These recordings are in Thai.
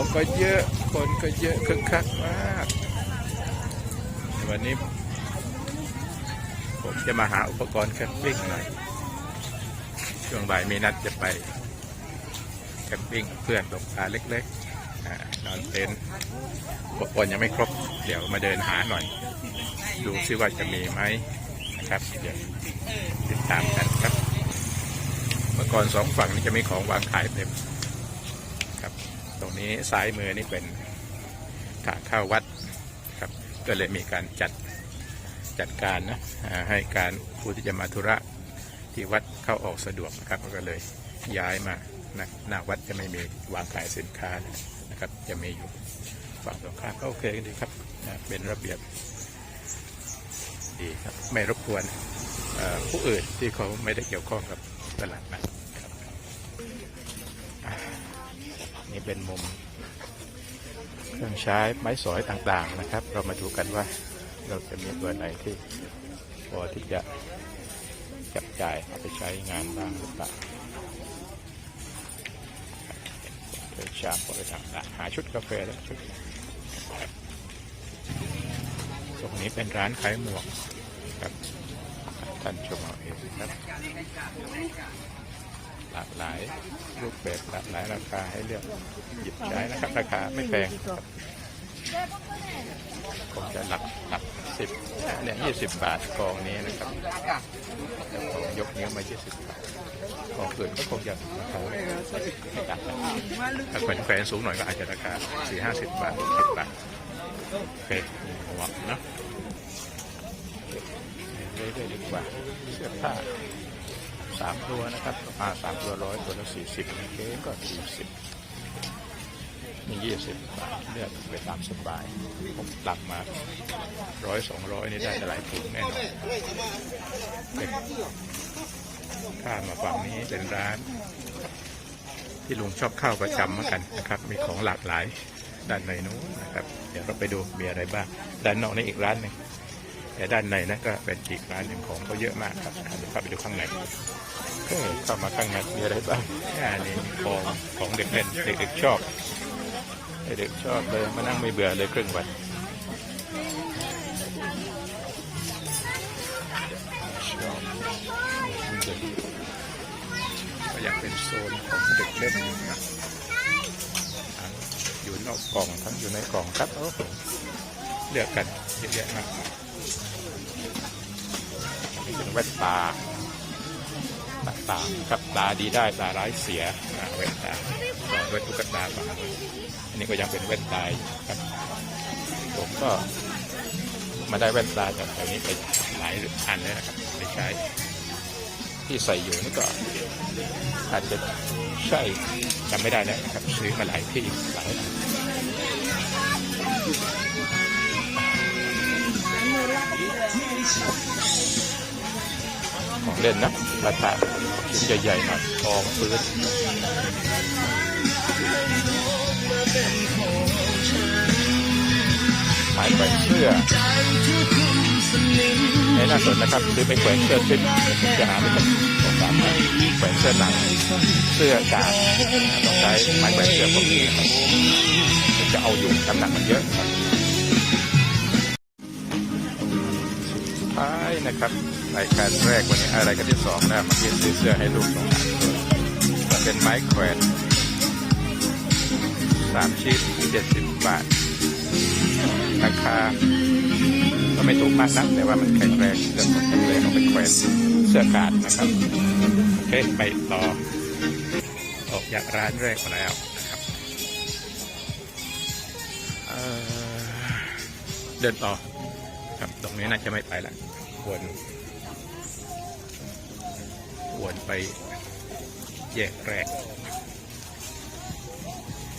ของก็เยอะ คนก็เยอะคึกคักมาก วันนี้ ผมจะมาหาอุปกรณ์แคมปิ้งหน่อย ช่วงบ่ายมีนัดจะไปแคมปิ้งเพื่อนตกปลาเล็กๆนอนเต็นท์อุปกรณ์ยังไม่ครบ เดี๋ยวมาเดินหาหน่อย ดูซิว่าจะมีไหมนะครับ เดี๋ยวติดตามกันครับ เมื่อก่อนสองฝั่งนี้จะมีของวางขายเต็มครับ ตรงนี้ซ้ายมือนี่เป็นทางเข้าวัดครับก็เลยมีการจัดจัดการนะให้การผู้ที่จะมาธุระที่วัดเข้าออกสะดวกนะครับก็เลยย้ายมานะหน้าวัดจะไม่มีวางขายสินค้านะครับจะมีอยู่ฝั่งตรงข้ามก็โอเคกันดีครับนะเป็นระเบียบดีครับไม่รบกวนผู้อื่นที่เขาไม่ได้เกี่ยวข้องกับตลาดนัดครับอ่า นี่เป็นมุมเครื่องใช้ไม้สอยต่างๆนะครับ เรามาดูกันว่าเราจะมีตัวไหนที่พอที่จะจับจ่ายเอาไปใช้งานบ้างหรือเปล่าเครื่องชามพอไรต่างๆหาชุดกาแฟแล้วชุดตรงนี้เป็นร้านขายหมวกครับท่านชมเอาเองครับ หลากหลายรูปแบบหลากหลายราคาให้เลือกหยิบใช้นะครับราคาไม่แพงคงจะหลักหลักสิบเนี่ยยี่สิบบาทกองนี้นะครับแต่ผมยกนิ้วมายี่สิบบาทกองอื่นก็คงจะราคาไม่ต่างกันถ้าแขวนแขวนสูงหน่อยก็อาจจะราคาสี่ห้าสิบบาทสิบบาทโอเคระวังนะเรื่อยๆดีกว่าเสื้อผ้า สามตัวนะครับอ่าสามตัวร้อยตัวละสี่สิบเค้กก็สี่สิบนี่ยี่สิบบาทเลือกไปตามสบายผมตักมาร้อยสองร้อยนี่ได้หลายถุงแน่นอนข้ามมาฝั่งนี้เป็นร้าน ที่ลุงชอบเข้าประจำเหมือนกันนะครับ มีของหลากหลายด้านในนู้นนะครับ เดี๋ยวเราไปดูมีอะไรบ้าง ด้านนอกนี่อีกร้านหนึ่ง แต่ด้านในนะก็เป็นอีกร้านหนึ่งของเขาเยอะมากครับเดี๋ยวเข้าไปดูข้างในเออเข้ามาข้างในมีอะไรบ้างอ่านี่ของของเด็กเล่นเด็กๆชอบเด็กๆชอบเลยมานั่งไม่เบื่อเลยครึ่งวันชอบเด็กก็อยากเป็นโซนของเด็กเล่นนะทั้งอยู่นอกกล่องทั้งอยู่ในกล่องครับโอ้โหเลือกกันเยอะแยะมากมายนี่ เป็นแว่นตาต่างๆครับตาดีได้ตาร้ายเสียแว่นตาสอแว่นตุ๊กตาฝั่งอันนี้ก็ยังเป็นแว่นตาครับ ผมก็มาได้แว่นตาจากแถวนี้ไปหลายอันเลยนะครับไปใช้ที่ใส่อยู่นี่ก็อาจจะใช่จำไม่ได้นะครับ ซื้อมาหลายที่หลายอัน ของเล่นนะราคาชิ้นใหญ่ๆหน่อยทองพื้นหมายแขวนเสื้อให้น่าสนนะครับซื้อไปแขวนเสื้อซิปจะหาไม่ต้อสองสามพันแขวนเสื้อหนัง เสื้อกาดต้องใช้ไม้แขวนเสื้อพวกนี้ครับจะเอาอยู่น้ำหนักมันเยอะครับ นะครับรายการแรกวันนี้อะไรกันที่สองแล้วเมื่อกี้ซื้อเสื้อให้ลูกสองอันเป็นไม้แขวนสามชิ้นเจ็ดสิบบาทราคาก็ไม่ถูกมากนักแต่ว่ามันแข็งแรงเสื้อของแข็งแรงเอาไปแขวนเสื้อกาดนะครับโอเคไปต่อออกจากร้านแรกมาแล้วนะครับเเดินต่อครับตรงนี้น่าจะไม่ไปแล้วะวนวนไปแยกแรก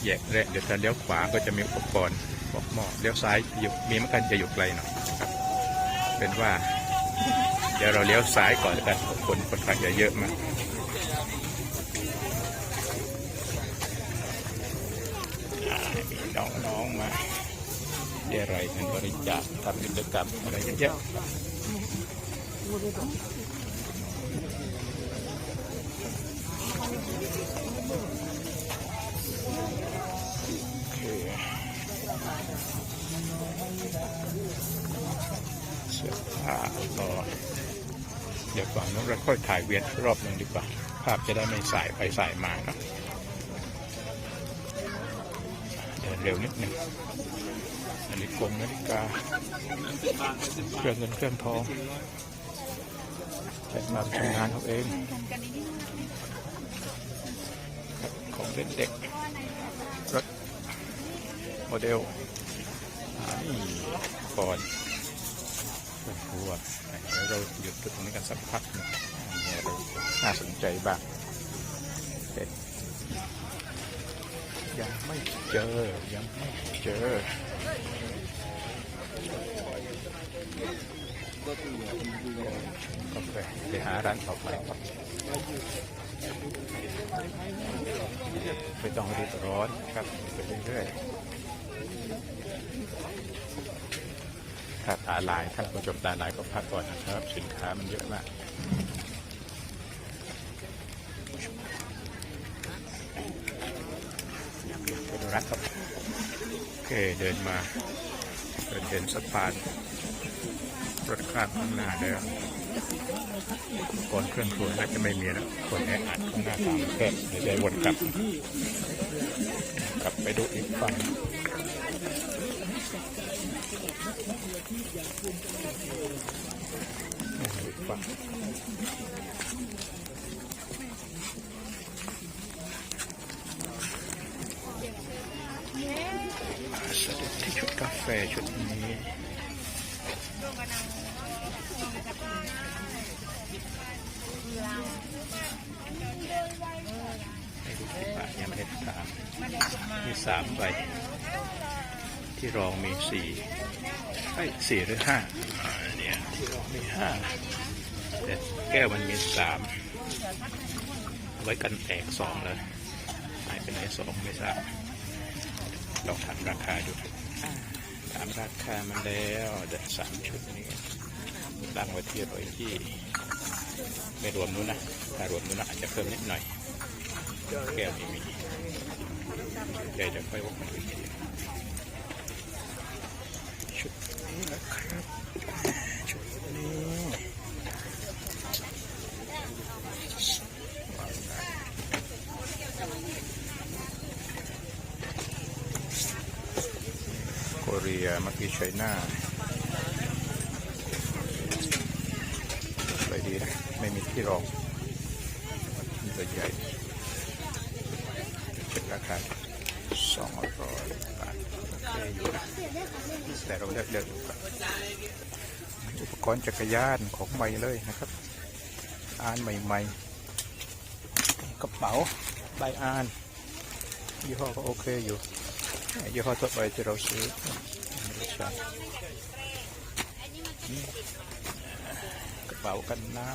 แยกแรกเดี๋ยวถ้าเลี้ยวขวาก็จะมีอุปกรณ์บอกหม้อเลี้ยวซ้ายอยู่มีมือนกันจะอยู่ไกลหน่อยครับ เป็นว่า เดี๋ยวเราเลี้ยวซ้ายก่อนแล้วกันคนคนขับจะเยอะมากมีน้องๆมาเรียอะไรเงินบริจาคทำกิจกรรมอะไรเยอะๆ เคเสื้อผ้าก็เดี๋ยวฝั่งนู้นเราค่อยถ่ายเวียนรอบหนึ่งดีกว่า ภาพจะได้ไม่สายไปสายมาเนาะเดินเร็วนิดหนึ่งนาฬิกงนาฬิกาเครื่องเงินเครื่องทอง ใช้มาทำงานเขาเอง ของเล่นเด็กรถโมเดลนี่ก่อนโอ้โหเดี๋ยวเราหยุดตรงนี้กันสักพักนึงเราน่าสนใจบ้างยังไม่เจอ ยังไม่เจอ กาแฟไปหาร้านต่อไปไม่ต้องรีบร้อนครับไปเรื่อยๆถ้าตาลายท่านผู้ชมตาลายก็พักก่อนนะครับ สินค้ามันเยอะมากไปดูร้านครับโอเคเดินมาเดินเห็นสะพาน รถข้ามข้างหน้าแล้วก่อนเครื่องครัวน่าจะไม่มีแล้วคนแออัดข้างหน้าตามแคบเดี๋ยวจะวนกลับ กลับไปดูอีกฝั่งอีกฝั่งสะดุดที่ชุดกาแฟชุดนี้ ไม่รู้กี่บาทยังไม่ได้ถามมี สามใบ ที่รองมีสี่ไอ้สี่หรือห้าเนี่ยที่รองมีห้าแต่แก้วมันมีสามไว้กันแตกสองเลยหายไปไหนสองไม่ทราบลองถามราคาดูถามราคามันแล้วเด็ดสามชุดนี้ตั้งไว้ที่ร้อยที่ไม่รวมนู้นนะถ้ารวมนู้นนะอาจจะเพิ่มนิดหน่อยแก้วไม่มี ใหญ่จะค่อยว่ากันอีกทีชุดนี้นะครับชุดนี้วางได้โคเรียมักกี้ไชน่าสวยดีนะไม่มีที่รองมันจะใหญ่ เช็คราคาสองร้อยบาทโอเคอยู่นะ แต่เราเลือกเลือกดูก่อนอุปกรณ์จักรยานของใหม่เลยนะครับ อ่านใหม่ๆกระเป๋าใบอ่านยี่ห้อก็โอเคอยู่ยี่ห้อทั่วไปที่เราซื้อกระเป๋ากันน้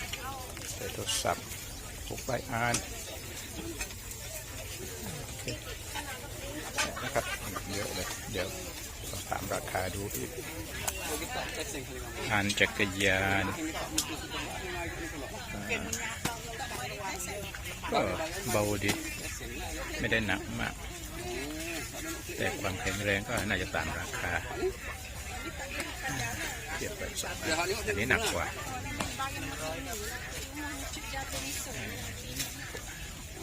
ำใส่โทรศัพท์พกใบอ่านนะครับเยอะเลยเดี๋ยว ราคาดูอีกอ่านจักรยานก็เบาดี ไม่ได้หนักมาก แต่ความแข็งแรงก็น่าจะตามราคาเทียบกับสองอันนี้หนักกว่า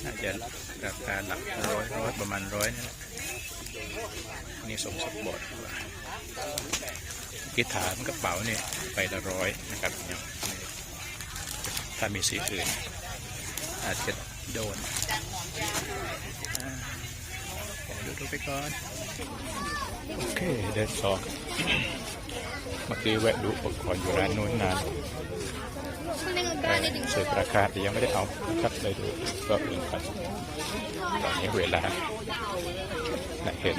น่าจะราคาหลักร้อยร้อยประมาณร้อยนี่แหละนี่สมสมบทกว่ากีตาร์กระเป๋าเนี่ยไปละร้อยนะครับถ้ามีสีอื่น อาจจะโดนดูดูไปก่อน โอเค เดินต่อ เมื่อกี้แวะดูอุปกรณ์อยู่ร้านนู้นนานสืบราคาแต่ยังไม่ได้เอาครับเลยดูก็เองครับตอนนี้เวลาไหนเห็น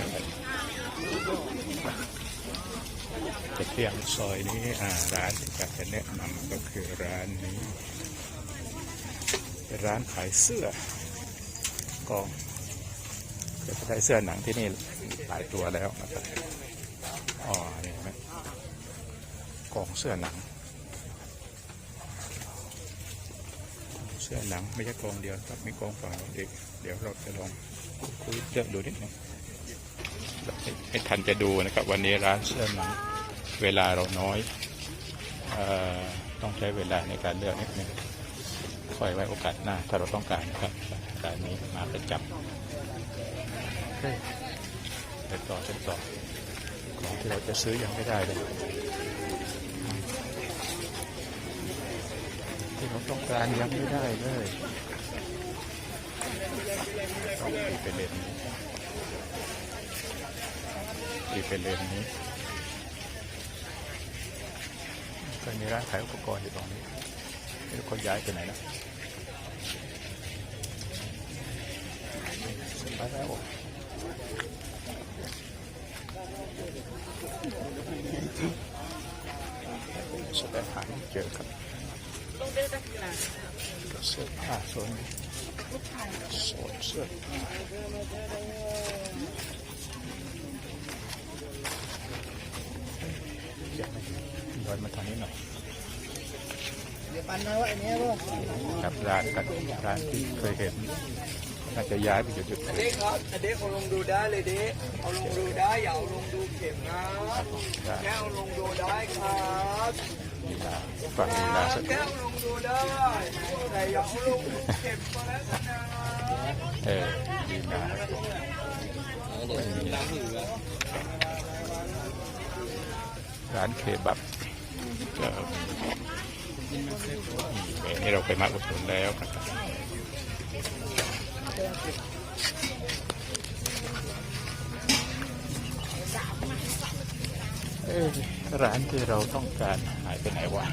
จะเที่ยงซอยนี้อ่าร้านที่จะแนะนำก็คือร้านนี้ ร้านขายเสื้อกองจะได้เสื้อหนังที่นี่หลายตัวแล้วนะครับอ๋อนี่นไหม กองเสื้อหนังเสื้อหนังไม่ใช่กองเดียวครับมีกองฝั่งนู้นอีกเดี๋ยวเราจะลองคุยเลือกดูนิดหนึงไม่ไม่ทันจะดูนะครับ วันนี้ร้านเสื้อหนังเวลาเราน้อยเออต้องใช้เวลาในการเลือกนิดนึงค่อยไว้โอกาสหน้า ถ้าเราต้องการนะครับร้านนี้มาประจำโอเคไปต่อกันต่อของที่เราจะซื้อยังไม่ได้เลย ที่เราต้องการยังไม่ได้เลยต้องตีไปเลนนี้ตีไปเลนนี้ก็มีร้านขายอุปกรณ์อยู่ตรงนี้ไม่รู้เขาย้ายไปไหนแล้วไปแล้วแสดงหาไม่เจอครับเสื้อผ้าโซนนี้โซนเสื้อย้อนมาทางนี้หน่อยเดี๋ยวปันน้อยว่าไอ้เนี้บ่ครับร้านกันร้านที่เคยเห็นน่าจะย้ายไปอยู่จุดอื่นเด็กครับเด็กเอาลงดูได้เลยเด็กเอาลงดูได้อย่าเอาลงดูเข็มนะได้แค่เอาลงดูได้ครับ ฝั่งลีลาสักเอาลงดูได้แต่อย่าเอาลงดูเข็มก็แล้วกันะร้านเคบับเออนี่เราไปมาอุดหนุนแล้วครับ ร้านที่เราต้องการหายไปไหนวะ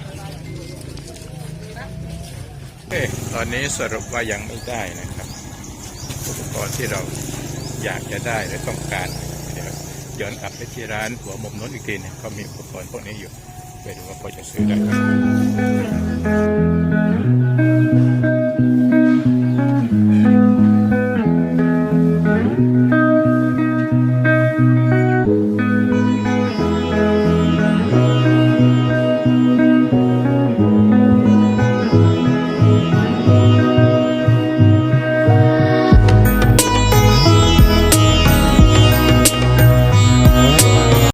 เอ๊ตอนนี้สรุปว่ายังไม่ได้นะครับอุปกรณ์ที่เราอยากจะได้และต้องการเดี๋ยวย้อนกลับไปที่ร้านหัวมุมโน้นอีกทีเนึงเขามีอุปกรณ์พวกนี้อยู่ไปดูว่าพอจะซื้อได้ไหม